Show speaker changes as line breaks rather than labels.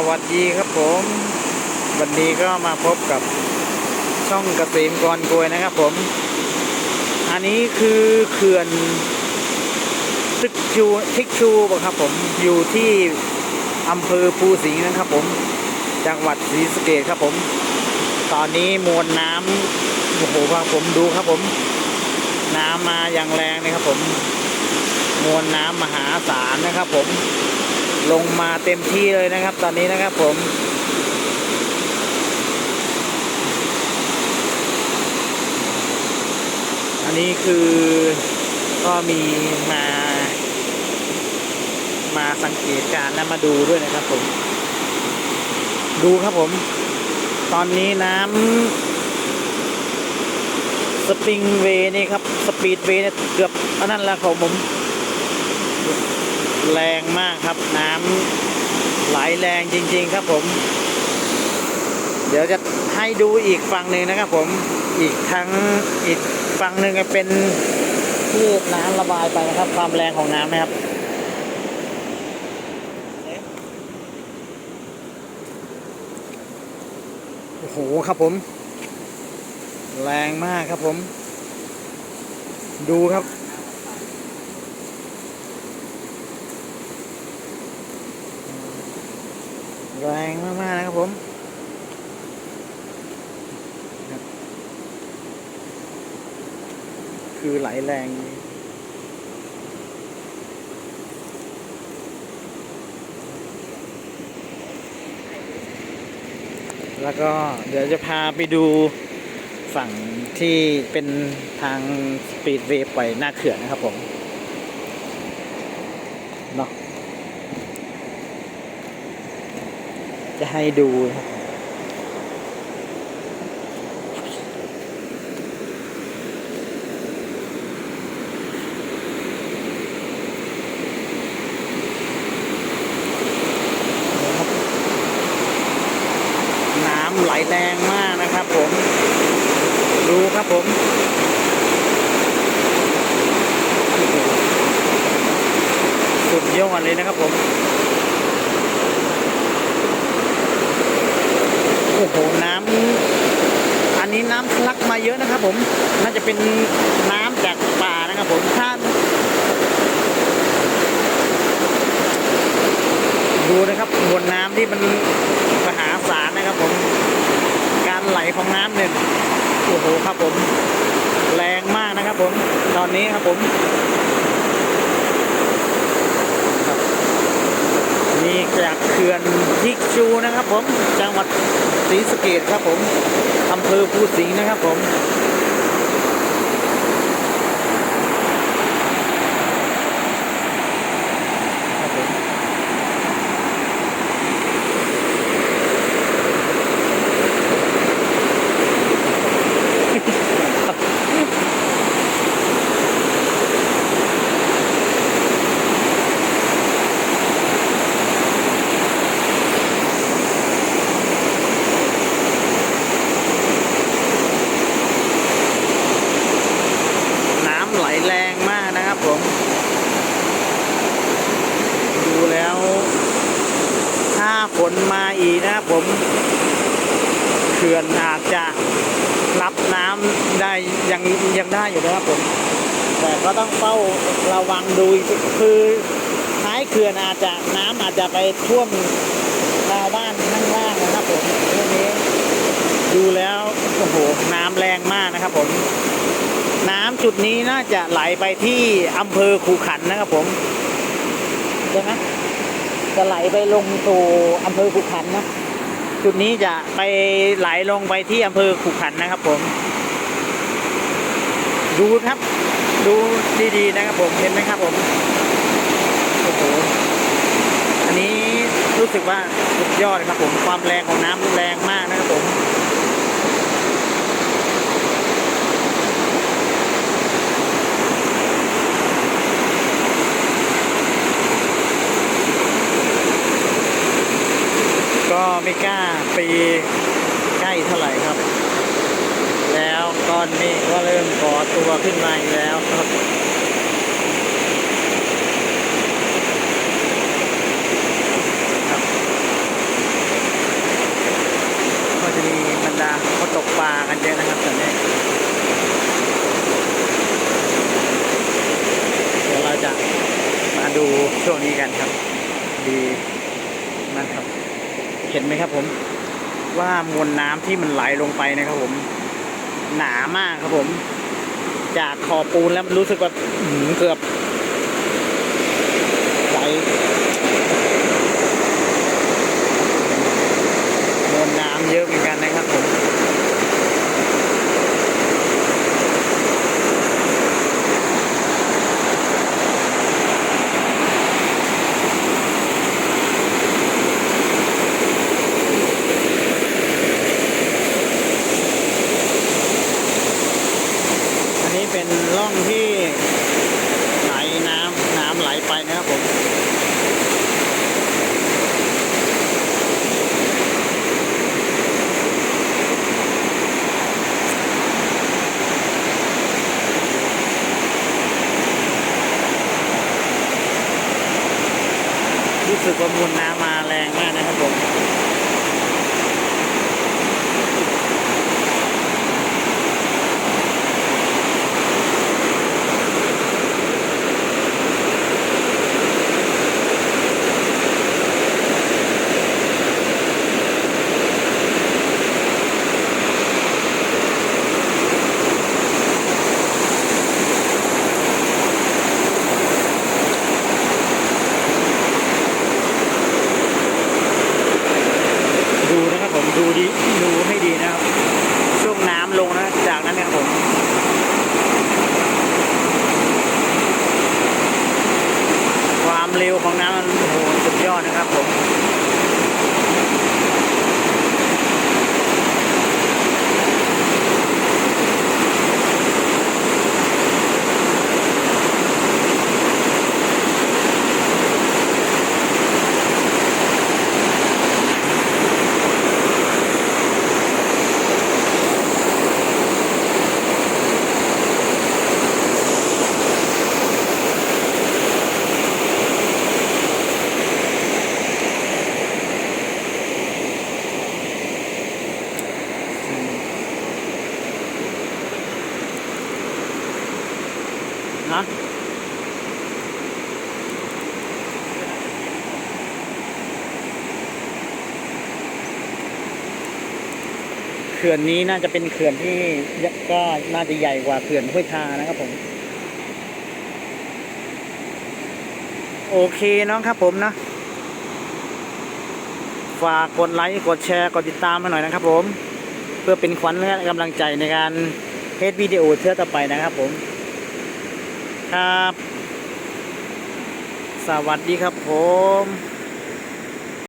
สวัสดีครับผม วันนี้ก็มาพบกับช่องเกษมกรกวยนะครับผม อันนี้คือเขื่อนทิกชูทิกชูบครับผมอยู่ที่อำเภอภูสิงห์นะครับผม จังหวัดศรีสะเกษครับผม ตอนนี้มวลน้ำโอ้โหครับผมดูครับผม น้ำมาอย่างแรงนะครับผม มวลน้ำมหาศาลนะครับผม ลงมาเต็มที่เลยนะครับ ตอนนี้นะครับผม อันนี้คือก็มีมา มาสังเกตการและมาดูด้วยนะครับผม ดูครับผม ตอนนี้น้ำสปริงเวนี่ครับ สปีดเวเนี่ยเกือบอันนั้นแล้วครับผม แรงมากครับน้ำไหลแรงจริง ๆ ครับผม เดี๋ยวจะให้ดูอีกฝั่งหนึ่งนะครับผมอีกทั้งอีกฝั่งหนึ่งเป็นที่น้ำระบายไปนะครับ ความแรงของน้ำนะครับโอ้โหครับผม แรงมากครับผม ดูครับ แรงมากๆนะครับผมครับคือไหลแรงแล้วก็เดี๋ยวจะพาไปดูฝั่งที่เป็นทางสปีดเวย์ปล่อยหน้าเขื่อนนะครับผม เนาะ จะให้ดูน้ำไหลแรงมากนะครับผม ดูครับผมโอ้โหสุดยอดเลยนะครับผม โอ้โหน้ำอันนี้น้ำทะลักมาเยอะนะครับ ผมน่าจะเป็นน้ำจากป่านะครับผมถ้านดูนะครับมวลน้ำที่มันมหาศาลนะครับผม การไหลของน้ำเนี่ยโอ้โหครับผม แรงมากนะครับผม ตอนนี้ครับผมนี่จากเขื่อนทิกชูนะครับผมจังหวัด ศรีสะเกดครับผมอำเภอภูสิงห์นะครับผม ครับผมน้ำไหลแรงมากนะครับผม ดูแล้ว ถ้า ฝนมาอีกนะครับผมเขื่อนอาจจะรับน้ำได้ยังยังได้อยู่นะครับผม แต่ก็ต้องเฝ้าระวังดูคือท้ายเขื่อนอาจจะน้ำอาจจะไปท่วมชาวบ้านข้างล่างนะครับผมเรื่องนี้ ดูแล้วโอ้โหน้ำแรงมากนะครับผม น้ำจุดนี้น่าจะไหลไปที่อำเภอคูขันนะครับผมใช่ไหม จะไหลไปลงสู่อำเภอขุขันนะจุดนี้จะไปไหลลงไปที่อำเภอขุขันนะครับ ผม ดูครับ ดูดีๆนะครับ ผมเห็นไหมครับ ผมโอ้โหอันนี้รู้สึกว่าสุดยอดเลยครับผมความแรงของน้ำแรงมากนะครับผม ไม่กาปีใกล้เท่าไหร่ครับ แล้วก้อนเมฆก็เริ่มก่อตัวขึ้นมาแล้วครับก็จะมีบรรดาเขาตกปลากันเยอะนะครับตอนนี้เดี๋ยวเราจะมาดูช่วงนี้กันครับ ดี ห็นไหมครับผม ว่ามวลน้ำที่มันไหลลงไปนะครับผม หนามากครับผม จากขอบปูนแล้วรู้สึกว่าอื้อหือเกือบไหลมวลน้ำเยอะเหมือนกันนะครับผม อันนี้เป็นร่องที่ไหลน้ำน้ำไหลไปนะครับผม รู้สึกว่ามวลน้ำมาแรงมากนะครับผม ดูดีดูให้ดีนะครับ ช่วงน้ำลงนะ จากนั้นเนี่ยผมความเร็วของน้ำโอ้โหสุดยอดนะครับผม นะเขื่อนนี้น่าจะเป็นเขื่อนที่ก็น่าจะใหญ่กว่าเขื่อนห้วยทานะครับผม โอเคน้องครับผมนะ ฝากกดไลค์กดแชร์กดติดตามให้หน่อยนะครับผม เพื่อเป็นขวัญและกำลังใจในการเทสวิดีโอเทื่อต่อไปนะครับผม ครับ สวัสดีครับผม